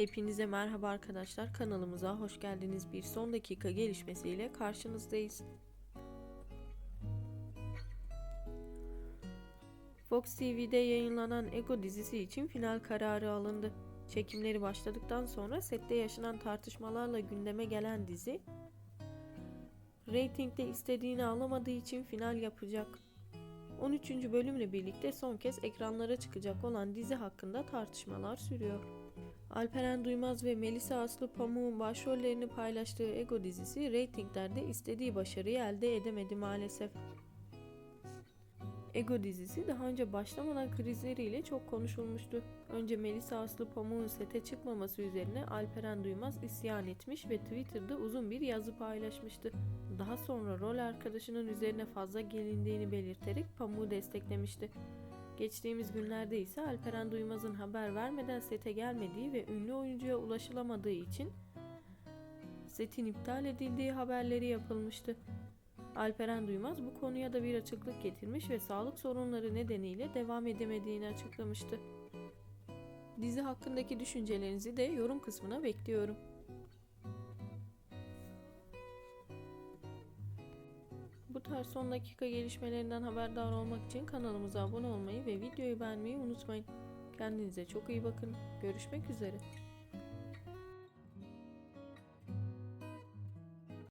Hepinize merhaba arkadaşlar. Kanalımıza hoş geldiniz. Bir son dakika gelişmesiyle karşınızdayız. Fox TV'de yayınlanan Ego dizisi için final kararı alındı. Çekimleri başladıktan sonra sette yaşanan tartışmalarla gündeme gelen dizi, reytingde istediğini alamadığı için final yapacak. 13. bölümle birlikte son kez ekranlara çıkacak olan dizi hakkında tartışmalar sürüyor. Alperen Duymaz ve Melisa Aslı Pamuk'un başrollerini paylaştığı Ego dizisi reytinglerde istediği başarıyı elde edemedi maalesef. Ego dizisi daha önce başlamadan krizleriyle çok konuşulmuştu. Önce Melisa Aslı Pamuk'un sete çıkmaması üzerine Alperen Duymaz isyan etmiş ve Twitter'da uzun bir yazı paylaşmıştı. Daha sonra rol arkadaşının üzerine fazla gelindiğini belirterek Pamuk'u desteklemişti. Geçtiğimiz günlerde ise Alperen Duymaz'ın haber vermeden sete gelmediği ve ünlü oyuncuya ulaşılamadığı için setin iptal edildiği haberleri yapılmıştı. Alperen Duymaz bu konuya da bir açıklık getirmiş ve sağlık sorunları nedeniyle devam edemediğini açıklamıştı. Dizi hakkındaki düşüncelerinizi de yorum kısmına bekliyorum. Bu tarz son dakika gelişmelerinden haberdar olmak için kanalımıza abone olmayı ve videoyu beğenmeyi unutmayın. Kendinize çok iyi bakın. Görüşmek üzere.